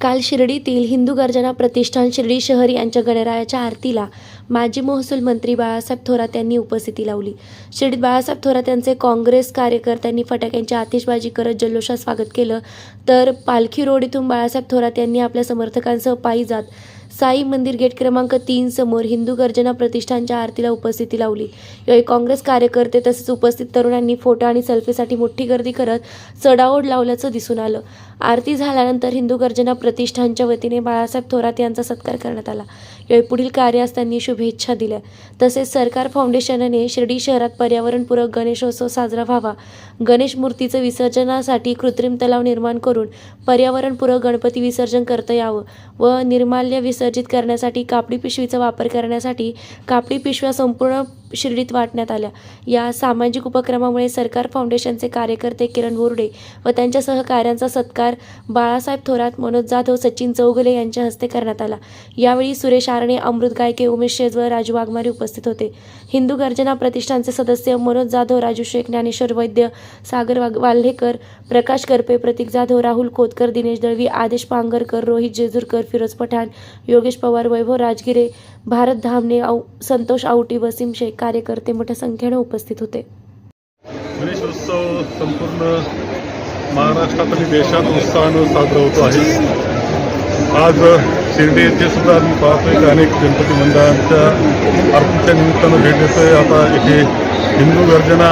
काल शिर्डीतील हिंदू गर्जना प्रतिष्ठान शिर्डी शहर यांच्या गणरायाच्या आरतीला माजी महसूल मंत्री बाळासाहेब थोरात यांनी उपस्थिती लावली. शिर्डीत बाळासाहेब थोरात यांचे काँग्रेस कार्यकर्त्यांनी फटाक्यांची आतिषबाजी करत जल्लोषात स्वागत केलं तर पालखी रोड इथून बाळासाहेब थोरात यांनी आपल्या समर्थकांसह पायी जात साई मंदिर गेट क्रमांक तीन समोर हिंदू गर्जना प्रतिष्ठानच्या आरतीला उपस्थिती लावली. यावेळी काँग्रेस कार्यकर्ते तसेच उपस्थित तरुणांनी फोटो आणि सेल्फीसाठी मोठी गर्दी करत चढाओढ लावल्याचं दिसून आलं. आरती झाल्यानंतर हिंदू गर्जना प्रतिष्ठानच्या वतीने बाळासाहेब थोरात यांचा सत्कार करण्यात आला. यावेळी पुढील कार्यास त्यांनी शुभेच्छा दिल्या. तसेच सरकार फाउंडेशनने शिर्डी शहरात पर्यावरणपूरक गणेशोत्सव साजरा व्हावा. गणेश मूर्तीचं विसर्जनासाठी कृत्रिम तलाव निर्माण करून पर्यावरणपूरक गणपती विसर्जन करता यावं व निर्माल्य विसर्जित करण्यासाठी कापडी पिशवीचा वापर करण्यासाठी कापडी पिशव्या संपूर्ण शिर्डीत वाटण्यात आल्या. या सामाजिक उपक्रमामुळे सरकार फाउंडेशनचे कार्यकर्ते किरण बोर्डे व त्यांच्या सहकाऱ्यांचा सत्कार बाळासाहेब थोरात मनोज जाधव सचिन चौगले यांच्या हस्ते करण्यात आला. यावेळी सुरेश आरणे अमृत गायके उमेश शेजवळ राजू वाघमारे उपस्थित होते. हिंदू गर्जना प्रतिष्ठानचे सदस्य मनोज जाधव राजू शेख ज्ञानेश्वर वैद्य सागर वाग वाल्हेकर प्रकाश करपे प्रतीक जाधव राहुल कोतकर दिनेश दळवी आदेश पांगरकर रोहित जेजूरकर फिरोज पठाण योगेश पवार वैभव राजगिरे भारत धामणे औ संतोष आवटी वसीम शेख कार्यकर्ते मोठ्या संख्येने उपस्थित होते. गणेशोत्सव संपूर्ण महाराष्ट्रात आणि देशात उत्साहानं साजरा होतो आहे. आज शिर्डी येथे सुद्धा मी पाहतोय की अनेक गणपती मंडळांच्या आरतीच्या निमित्तानं भेट देतोय. आता इथे हिंदू गर्जना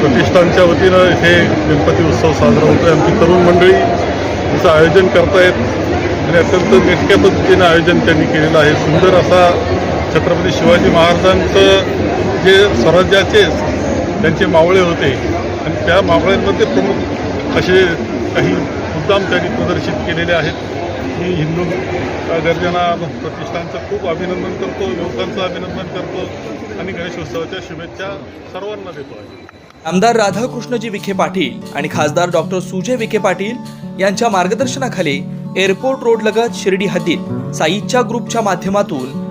प्रतिष्ठानच्या वतीनं इथे गणपती उत्सव साजरा होतो आहे आमची तरुण मंडळी याचं आयोजन करतायत आणि अत्यंत नेटक्या पद्धतीनं आयोजन त्यांनी केलेलं आहे. सुंदर असा छत्रपती शिवाजी महाराजांचं जे स्वराज्याचे त्यांचे मावळे होते. आणि त्या मावळ्यांमध्ये प्रमुख असे काही मुद्दाम त्यांनी प्रदर्शित केलेले आहेत. मी हिंदू गर्जना प्रतिष्ठानचं खूप अभिनंदन करतो युवकांचं अभिनंदन करतो आणि गणेशोत्सवाच्या शुभेच्छा सर्वांना देतो आहे. आमदार राधाकृष्णजी विखे पाटील आणि खासदार डॉक्टर सुजय विखे पाटील यांच्या मार्गदर्शनाखाली एअरपोर्ट रोड लगत शिर्डी हद्दीत साईच्या ग्रुपच्या माध्यमातून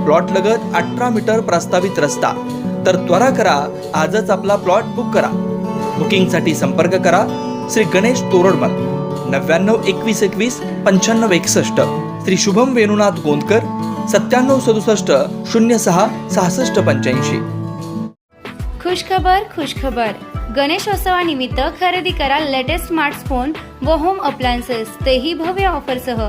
प्लॉट लगत अठरा मीटर प्रस्तावित रस्ता. तर त्वरा करा आजच आपला प्लॉट बुक करा. बुकिंगसाठी संपर्क करा श्री गणेश तोरडमल नव्याण्णव एकवीस एकवीस पंच्याण्णव एकसष्ट. श्री शुभम वेणुनाथ गोंदकर सत्त्याण्णव सदुसष्ट शून्य सहा सहासष्ट पंच्याऐंशी. खुशखबर खुशखबर. गणेशोत्सवानिमित्त खरेदी करा लेटेस्ट स्मार्टफोन व होम अप्लायन्सेस तेही भव्य ऑफरसह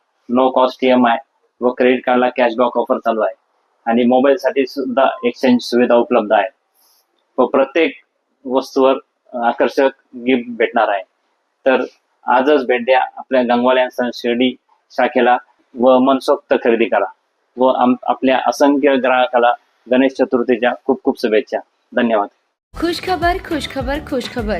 no cost E M I व क्रेडिट कार्डला कॅशबॅक ऑफर चालू आहे. आणि मोबाईलसाठी सुद्धा एक्सचेंज सुविधा उपलब्ध आहे. व प्रत्येक वस्तूवर आकर्षक गिफ्ट भेटणार आहे. तर आजच भेट द्या आपल्या गंगवाल्या शिर्डी शाखेला व मनसोक्त खरेदी करा व आपल्या असंख्य ग्राहकाला गणेश चतुर्थीच्या खूप खूप शुभेच्छा. धन्यवाद. खुशखबर खुश खबर.